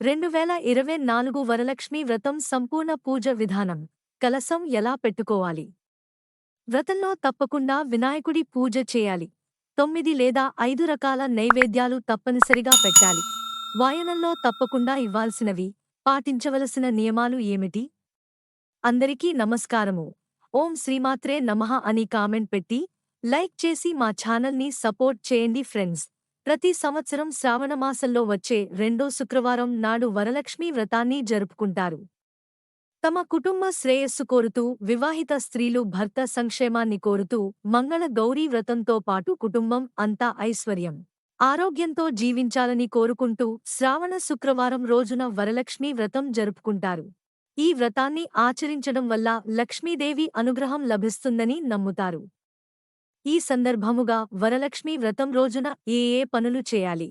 రెండు వేల ఇరవై నాలుగు వరలక్ష్మి వ్రతం సంపూర్ణ పూజ విధానం. కలసం ఎలా పెట్టుకోవాలి? వ్రతంలో తప్పకుండా వినాయకుడి పూజ చేయాలి. తొమ్మిది లేదా ఐదు రకాల నైవేద్యాలు తప్పనిసరిగా పెట్టాలి. వాయనంలో తప్పకుండా ఇవ్వాల్సినవి పాటించవలసిన నియమాలు ఏమిటి? అందరికీ నమస్కారము. ఓం శ్రీమాత్రే నమః అని కామెంట్ పెట్టి లైక్ చేసి మా ఛానల్ని సపోర్ట్ చేయండి ఫ్రెండ్స్. ప్రతి సంవత్సరం శ్రావణమాసంలో వచ్చే రెండో శుక్రవారం నాడు వరలక్ష్మీ వ్రతాన్ని జరుపుకుంటారు. తమ కుటుంబ శ్రేయస్సు కోరుతూ వివాహిత స్త్రీలు భర్త సంక్షేమాన్ని కోరుతూ మంగళ గౌరీ వ్రతంతో పాటు కుటుంబం అంతా ఐశ్వర్యం ఆరోగ్యంతో జీవించాలని కోరుకుంటూ శ్రావణ శుక్రవారం రోజున వరలక్ష్మీ వ్రతం జరుపుకుంటారు. ఈ వ్రతాన్ని ఆచరించడం వల్ల లక్ష్మీదేవి అనుగ్రహం లభిస్తుందని నమ్ముతారు. ఈ సందర్భముగా వరలక్ష్మీ వ్రతం రోజున ఏ ఏ పనులు చేయాలి?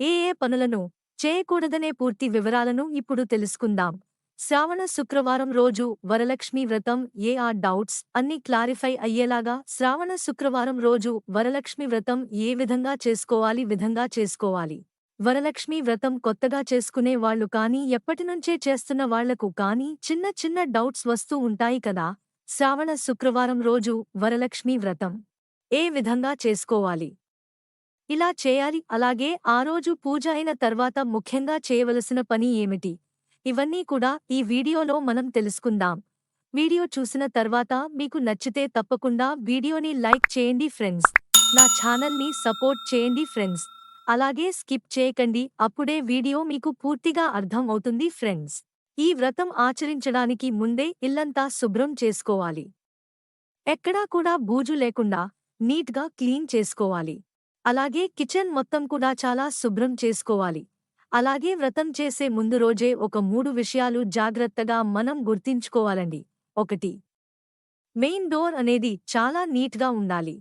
ఏ ఏ పనులను చేయకూడదనే పూర్తి వివరాలను ఇప్పుడు తెలుసుకుందాం. శ్రావణ శుక్రవారం రోజు వరలక్ష్మీ వ్రతం ఏ ఆ డౌట్స్ అన్ని క్లారిఫై అయ్యేలాగా శ్రావణ శుక్రవారం రోజు వరలక్ష్మి వ్రతం ఏ విధంగా చేసుకోవాలి విధంగా చేసుకోవాలి? వరలక్ష్మి వ్రతం కొత్తగా చేసుకునే వాళ్ళు కానీ ఎప్పటినుంచే చేస్తున్న వాళ్ళకు కానీ చిన్న చిన్న డౌట్స్ వస్తూ ఉంటాయి కదా? శ్రావణ శుక్రవారం రోజు వరలక్ష్మి వ్రతం. ఏ విధంగా చేసుకోవాలి? ఇలా చేయాలి. అలాగే ఆ రోజు పూజ అయిన తర్వాత ముఖ్యంగా చేయవలసిన పని ఏమిటి? ఇవన్నీ కూడా ఈ వీడియోలో మనం తెలుసుకుందాం. వీడియో చూసిన తర్వాత మీకు నచ్చితే తప్పకుండా వీడియోని లైక్ చేయండి ఫ్రెండ్స్. నా ఛానల్ని సపోర్ట్ చేయండి ఫ్రెండ్స్. అలాగే స్కిప్ చేయకండి. అప్పుడే వీడియో మీకు పూర్తిగా అర్థం అవుతుంది ఫ్రెండ్స్. ఈ వ్రతం ఆచరించడానికి ముందే ఇల్లంతా శుభ్రం చేసుకోవాలి. ఎక్కడా కూడా బూజు లేకుండా నీట్గా క్లీన్ చేసుకోవాలి. అలాగే కిచెన్ మొత్తం కూడా చాలా శుభ్రం చేసుకోవాలి. అలాగే వ్రతం చేసే ముందు రోజే ఒక మూడు విషయాలు జాగ్రత్తగా మనం గుర్తించుకోవాలండి. ఒకటి మెయిన్ డోర్ అనేది చాలా నీట్గా ఉండాలి.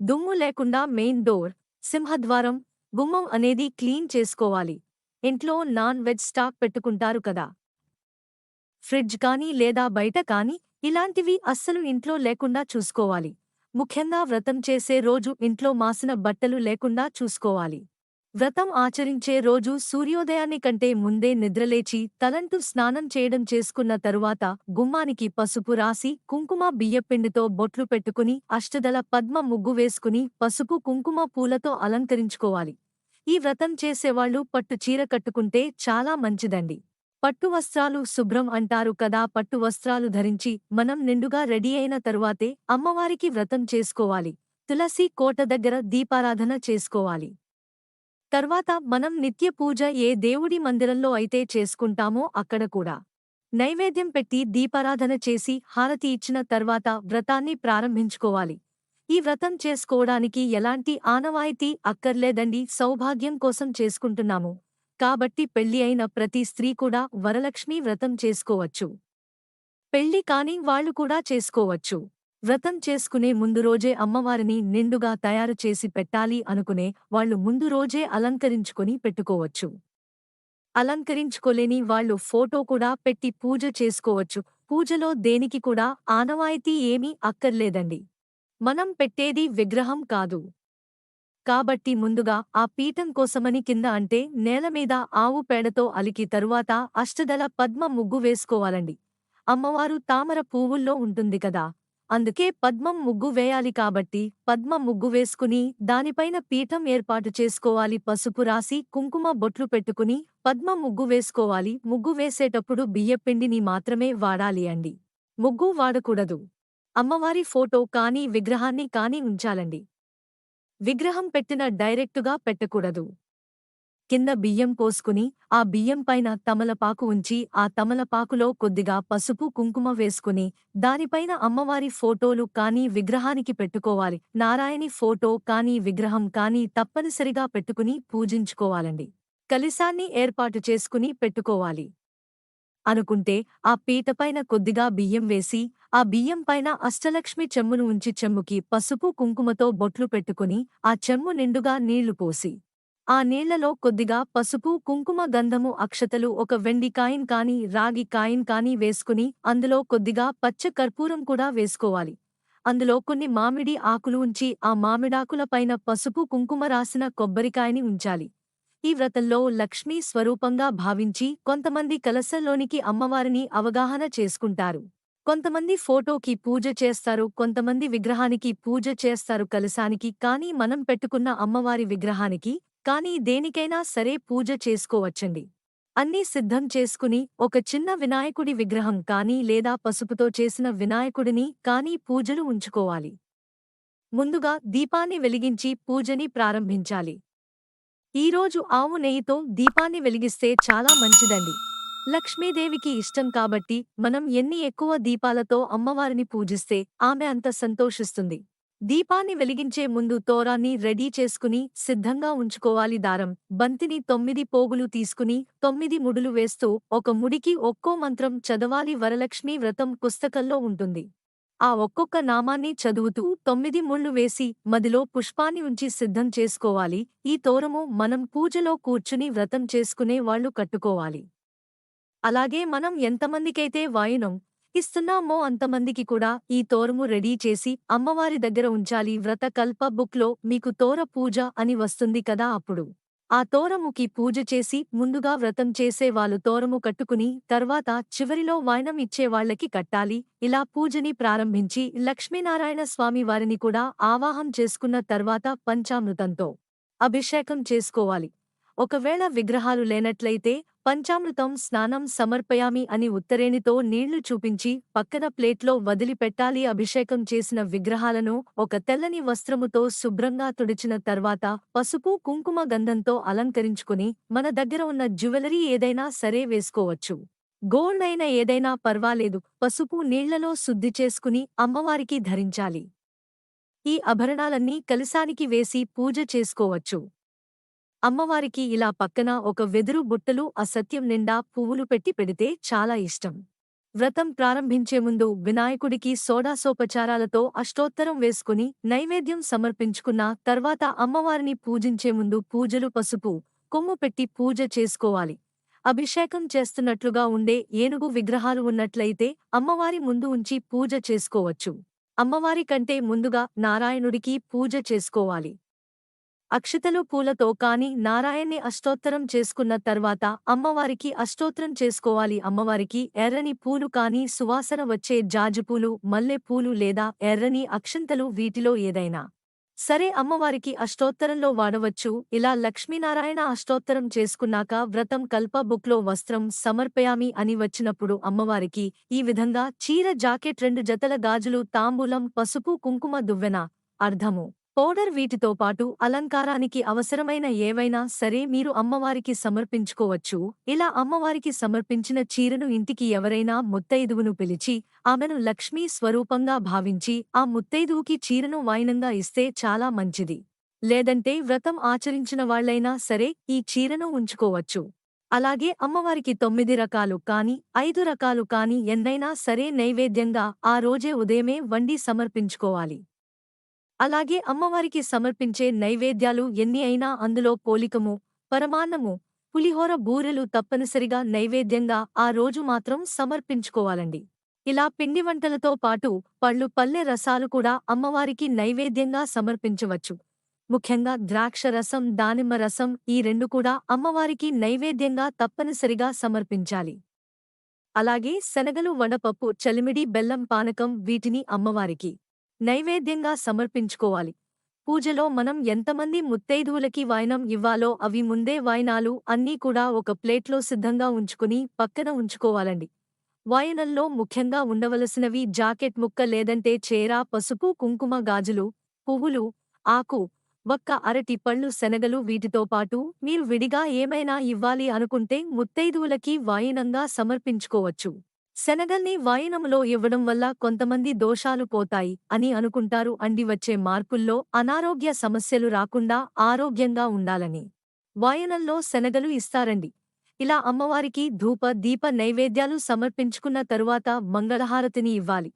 దుమ్ము లేకుండా మెయిన్ డోర్ సింహద్వారం గుమ్మం అనేది క్లీన్ చేసుకోవాలి. ఇంట్లో నాన్ వెజ్ స్టాక్ పెట్టుకుంటారు కదా. ఫ్రిడ్జ్ కానీ లేదా బయట కానీ ఇలాంటివి అస్సలు ఇంట్లో లేకుండా చూసుకోవాలి. ముఖ్యంగా వ్రతం చేసే రోజు ఇంట్లో మాసిన బట్టలు లేకుండా చూసుకోవాలి. వ్రతం ఆచరించే రోజు సూర్యోదయాన్ని కంటే ముందే నిద్రలేచి తలంటూ స్నానం చేయడం చేసుకున్న తరువాత గుమ్మానికి పసుపు రాసి కుంకుమ బియ్యపిండితో బొట్లు పెట్టుకుని అష్టదల పద్మ ముగ్గు వేసుకుని పసుపు కుంకుమ పూలతో అలంకరించుకోవాలి. ఈ వ్రతం చేసేవాళ్ళు పట్టు చీర కట్టుకుంటే చాలా మంచిదండి. పట్టు వస్త్రాలు శుభ్రం అంటారు కదా పట్టు వస్త్రాలు ధరించి మనం నిండుగా రెడీ అయిన తరువాతే అమ్మవారికి వ్రతం చేసుకోవాలి. తులసి కోట దగ్గర దీపారాధన చేసుకోవాలి. తర్వాత మనం నిత్య పూజ ఏ దేవుడి మందిరంలో అయితే చేసుకుంటామో అక్కడ కూడా. నైవేద్యం పెట్టి దీపారాధన చేసి హారతి ఇచ్చిన తర్వాత వ్రతాన్ని ప్రారంభించుకోవాలి. ఈ వ్రతం చేసుకోవడానికి ఎలాంటి ఆనవాయితీ అక్కర్లేదండి సౌభాగ్యం కోసం చేసుకుంటున్నాము. కాబట్టి పెళ్ళి అయిన ప్రతి స్త్రీ కూడా వరలక్ష్మీ వ్రతం చేసుకోవచ్చు. పెళ్ళి కాని వాళ్ళు కూడా చేసుకోవచ్చు. వ్రతం చేసుకునే ముందు రోజే అమ్మవారిని నిండుగా తయారు చేసి పెట్టాలి అనుకునే వాళ్ళు ముందు రోజే అలంకరించుకొని పెట్టుకోవచ్చు. అలంకరించుకోలేని వాళ్ళు ఫోటో కూడా పెట్టి పూజ చేసుకోవచ్చు. పూజలో దేనికి కూడా ఆనవాయితీ ఏమీ అక్కర్లేదండి. మనం పెట్టేది విగ్రహం కాదు. కాబట్టి ముందుగా ఆ పీఠం కోసమని కింద అంటే నేలమీద ఆవు పేడతో అలికి తరువాత అష్టదల పద్మ ముగ్గు వేసుకోవాలండి. అమ్మవారు తామర పువ్వుల్లో ఉంటుంది కదా. అందుకే పద్మం ముగ్గు వేయాలి కాబట్టి పద్మ ముగ్గు వేసుకుని దానిపైన పీఠం ఏర్పాటు చేసుకోవాలి. పసుపు రాసి కుంకుమ బొట్లు పెట్టుకుని పద్మ ముగ్గు వేసుకోవాలి. ముగ్గు వేసేటప్పుడు బియ్యపిండిని మాత్రమే వాడాలి అండి. ముగ్గు వాడకూడదు. అమ్మవారి ఫోటో కానీ విగ్రహాన్ని కానీ ఉంచాలండి. విగ్రహం పెట్టిన డైరెక్టుగా పెట్టకూడదు. కింద బియ్యం పోసుకుని ఆ బియ్యం పైన తమలపాకు ఉంచి ఆ తమలపాకులో కొద్దిగా పసుపు కుంకుమ వేసుకుని దానిపైన అమ్మవారి ఫోటోలు కానీ విగ్రహానికి పెట్టుకోవాలి. నారాయణి ఫోటో కానీ విగ్రహం కానీ తప్పనిసరిగా పెట్టుకుని పూజించుకోవాలండి. కలిశాన్ని ఏర్పాటు చేసుకుని పెట్టుకోవాలి. అనుకుంటే ఆ పీటపైన కొద్దిగా బియ్యం వేసి ఆ బియ్యం పైన అష్టలక్ష్మి చెమ్మును ఉంచి చెమ్ముకి పసుపు కుంకుమతో బొట్లు పెట్టుకుని ఆ చెమ్ము నిండుగా నీళ్ళు పోసి ఆ నీళ్ళలో కొద్దిగా పసుపు కుంకుమ గంధము అక్షతలు ఒక వెండి కాయిన్ కాని రాగి కాయిన్ కాని వేసుకుని అందులో కొద్దిగా పచ్చ కర్పూరం కూడా వేసుకోవాలి. అందులో కొన్ని మామిడి ఆకులు ఉంచి ఆ మామిడాకులపైన పసుపు కుంకుమ రాసిన కొబ్బరికాయని ఉంచాలి. ఈ వ్రతంలో లక్ష్మీ స్వరూపంగా భావించి కొంతమంది కలశంలోనికి అమ్మవారిని అవగాహన చేసుకుంటారు. కొంతమంది ఫోటోకి పూజ చేస్తారు కొంతమంది విగ్రహానికి పూజ చేస్తారు కలశానికి కానీ మనం పెట్టుకున్న అమ్మవారి విగ్రహానికి కానీ దేనికైనా సరే పూజ చేసుకోవచ్చండి. అన్నీ సిద్ధం చేసుకుని ఒక చిన్న వినాయకుడి విగ్రహం కానీ లేదా పసుపుతో చేసిన వినాయకుడిని కానీ పూజలు ఉంచుకోవాలి. ముందుగా దీపాన్ని వెలిగించి పూజని ప్రారంభించాలి. ఈరోజు ఆవు నెయ్యితో దీపాన్ని వెలిగిస్తే చాలా మంచిదండి. లక్ష్మీదేవికి ఇష్టం కాబట్టి మనం ఎన్ని ఎక్కువ దీపాలతో అమ్మవారిని పూజిస్తే ఆమె అంత సంతోషిస్తుంది. దీపాన్ని వెలిగించే ముందు తోరాన్ని రెడీ చేసుకుని సిద్ధంగా ఉంచుకోవాలి. దారం బంతిని తొమ్మిది పోగులు తీసుకుని తొమ్మిది ముడులు వేస్తూ ఒక ముడికి ఒక్కో మంత్రం చదవాలి. వరలక్ష్మీ వ్రతం పుస్తకంలో ఉంటుంది. ఆ ఒక్కొక్క నామాన్ని చదువుతూ తొమ్మిది ముళ్ళు వేసి మదిలో పుష్పాన్ని ఉంచి సిద్ధం చేసుకోవాలి. ఈ తోరము మనం పూజలో కూర్చుని వ్రతం చేసుకునే వాళ్ళు కట్టుకోవాలి. అలాగే మనం ఎంతమందికైతే వాయునం ఇస్తున్నామో అంతమందికి కూడా ఈ తోరము రెడీ చేసి అమ్మవారి దగ్గర ఉంచాలి. వ్రత కల్ప బుక్లో మీకు తోర పూజ అని వస్తుంది కదా అప్పుడు. ఆ తోరముకి పూజ చేసి ముందుగా వ్రతం చేసే వాళ్ళు తోరము కట్టుకుని తర్వాత చివరిలో వాయనం ఇచ్చే వాళ్ళకి కట్టాలి. ఇలా పూజని ప్రారంభించి లక్ష్మీనారాయణ స్వామి వారిని కూడా ఆవాహం చేసుకున్న తర్వాత పంచామృతంతో అభిషేకం చేసుకోవాలి. ఒకవేళ విగ్రహాలు లేనట్లయితే పంచామృతం స్నానం సమర్పయామి అని ఉత్తరేణితో నీళ్ళు చూపించి పక్కన ప్లేట్లో వదిలిపెట్టాలి అభిషేకం చేసిన విగ్రహాలను ఒక తెల్లని వస్త్రముతో శుభ్రంగా తుడిచిన తర్వాత పసుపు కుంకుమ గంధంతో అలంకరించుకుని మన దగ్గర ఉన్న జ్యువెలరీ ఏదైనా సరే వేసుకోవచ్చు. గోల్డ్ అయిన ఏదైనా పర్వాలేదు పసుపు నీళ్ళలో శుద్ధి చేసుకుని అమ్మవారికి ధరించాలి. ఈ ఆభరణాలన్నీ కలశానికి వేసి పూజ చేసుకోవచ్చు. అమ్మవారికి ఇలా పక్కన ఒక వెదురు బుట్టలు అసత్యం నిండా పువ్వులు పెట్టి పెడితే చాలా ఇష్టం. వ్రతం ప్రారంభించే ముందు వినాయకుడికి సోడాసోపచారాలతో అష్టోత్తరం వేసుకుని నైవేద్యం సమర్పించుకున్న తర్వాత అమ్మవారిని పూజించే ముందు పూజలు పసుపు కొమ్ము పెట్టి పూజ చేసుకోవాలి. అభిషేకం చేస్తున్నట్లుగా ఉండే ఏనుగు విగ్రహాలు ఉన్నట్లయితే అమ్మవారి ముందు ఉంచి పూజ చేసుకోవచ్చు. అమ్మవారి కంటే ముందుగా నారాయణుడికి పూజ చేసుకోవాలి. అక్షతలు పూలతో కాని నారాయణ్ణి అష్టోత్తరం చేసుకున్న తర్వాత అమ్మవారికి అష్టోత్తరం చేసుకోవాలి. అమ్మవారికి ఎర్రని పూలు కాని సువాసన వచ్చే జాజుపూలు మల్లెపూలు లేదా ఎర్రని అక్షంతలు వీటిలో ఏదైనా సరే అమ్మవారికి అష్టోత్తరంలో వాడవచ్చు. ఇలా లక్ష్మీనారాయణ అష్టోత్తరం చేసుకున్నాక వ్రతం కల్ప బుక్లో వస్త్రం సమర్పయామి అని వచ్చినప్పుడు అమ్మవారికి ఈ విధంగా చీర జాకెట్ రెండు జతల గాజులు తాంబూలం పసుపు కుంకుమ దువ్వెన అర్ధము పౌడర్ వీటితో పాటు అలంకారానికి అవసరమైన ఏవైనా సరే మీరు అమ్మవారికి సమర్పించుకోవచ్చు. ఇలా అమ్మవారికి సమర్పించిన చీరను ఇంటికి ఎవరైనా ముత్తైదువును పిలిచి ఆమెను లక్ష్మీ స్వరూపంగా భావించి ఆ ముత్తైదువుకి చీరను వాయినంగా ఇస్తే చాలా మంచిది. లేదంటే వ్రతం ఆచరించిన వాళ్ళైనా సరే ఈ చీరను ఉంచుకోవచ్చు. అలాగే అమ్మవారికి తొమ్మిది రకాలు కాని ఐదు రకాలు కాని ఎన్నైనా సరే నైవేద్యంగా ఆ రోజే ఉదయమే వండి సమర్పించుకోవాలి. అలాగే అమ్మవారికి సమర్పించే నైవేద్యాలు ఎన్ని అయినా అందులో పోలికము పరమాన్నము పులిహోర బూరెలు తప్పనిసరిగా నైవేద్యంగా ఆ రోజు మాత్రం సమర్పించుకోవాలండి. ఇలా పిండి వంటలతో పాటు పళ్ళు పల్లె రసాలు కూడా అమ్మవారికి నైవేద్యంగా సమర్పించవచ్చు. ముఖ్యంగా ద్రాక్ష రసం దానిమ్మ రసం ఈ రెండు కూడా అమ్మవారికి నైవేద్యంగా తప్పనిసరిగా సమర్పించాలి. అలాగే శనగలు వడపప్పు చలిమిడి బెల్లం పానకం వీటిని అమ్మవారికి. నైవేద్యంగా సమర్పించుకోవాలి. పూజలో మనం ఎంతమంది ముత్తైదువులకి వాయనం ఇవ్వాలో అవి ముందే వాయనాలు అన్నీ కూడా ఒక ప్లేట్లో సిద్ధంగా ఉంచుకుని పక్కన ఉంచుకోవాలండి. వాయనంలో ముఖ్యంగా ఉండవలసినవి జాకెట్ ముక్క లేదంటే చేర పసుపు కుంకుమ గాజులు పువ్వులు ఆకు ఒక్క అరటి పళ్ళు శనగలు వీటితో పాటు మీరు విడిగా ఏమైనా ఇవ్వాలి అనుకుంటే ముత్తైదువులకి వాయినంగా సమర్పించుకోవచ్చు. శనగల్ని వాయినములో ఇవ్వడం వల్ల కొంతమంది దోషాలు పోతాయి అని అనుకుంటారు. అండి వచ్చే మార్పుల్లో అనారోగ్య సమస్యలు రాకుండా ఆరోగ్యంగా ఉండాలని వాయనంలో శనగలు ఇస్తారండి. ఇలా అమ్మవారికి ధూప దీప నైవేద్యాలు సమర్పించుకున్న తరువాత మంగళహారతిని ఇవ్వాలి.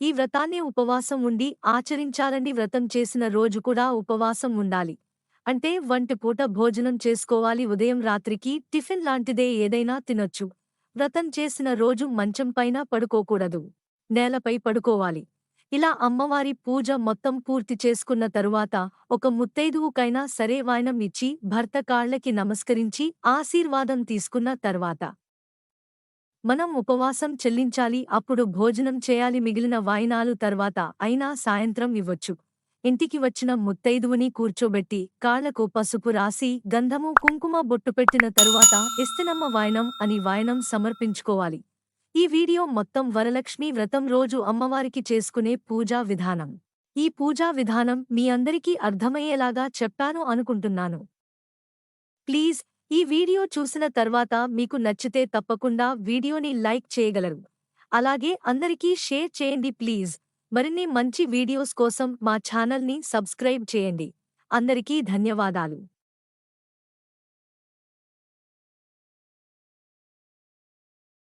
ఈ వ్రతాన్ని ఉపవాసం ఉండి ఆచరించాలండి వ్రతం చేసిన రోజు కూడా ఉపవాసం ఉండాలి. అంటే వంటి పూట భోజనం చేసుకోవాలి. ఉదయం రాత్రికి టిఫిన్ లాంటిదే ఏదైనా తినొచ్చు. వ్రతం చేసిన రోజు మంచంపైన పడుకోకూడదు. నేలపై పడుకోవాలి. ఇలా అమ్మవారి పూజ మొత్తం పూర్తి చేసుకున్న తరువాత ఒక ముత్తైదువుకైనా సరే వాయనం ఇచ్చి భర్త కాళ్ళకి నమస్కరించి ఆశీర్వాదం తీసుకున్న తర్వాత. మనం ఉపవాసం చెల్లించాలి అప్పుడు భోజనం చేయాలి మిగిలిన వాయినాలు తర్వాత అయినా సాయంత్రం ఇవ్వచ్చు. ఇంటికి వచ్చిన ముత్తైదువుని కూర్చోబెట్టి కాళ్ళకు పసుపు రాసి గంధము కుంకుమ బొట్టు పెట్టిన తరువాత ఇస్తినమ్మ వాయనం అని వాయనం సమర్పించుకోవాలి. ఈ వీడియో మొత్తం వరలక్ష్మి వ్రతం రోజు అమ్మవారికి చేసుకునే పూజా విధానం. ఈ పూజా విధానం మీ అందరికీ అర్థమయ్యేలాగా చెప్పాను అనుకుంటున్నాను. ప్లీజ్ ఈ వీడియో చూసిన తర్వాత మీకు నచ్చితే తప్పకుండా వీడియోని లైక్ చేయగలరు. అలాగే అందరికీ షేర్ చేయండి ప్లీజ్. మరిన్ని మంచి వీడియోస్ కోసం మా ఛానల్ని సబ్స్క్రైబ్ చేయండి. అందరికీ ధన్యవాదాలు.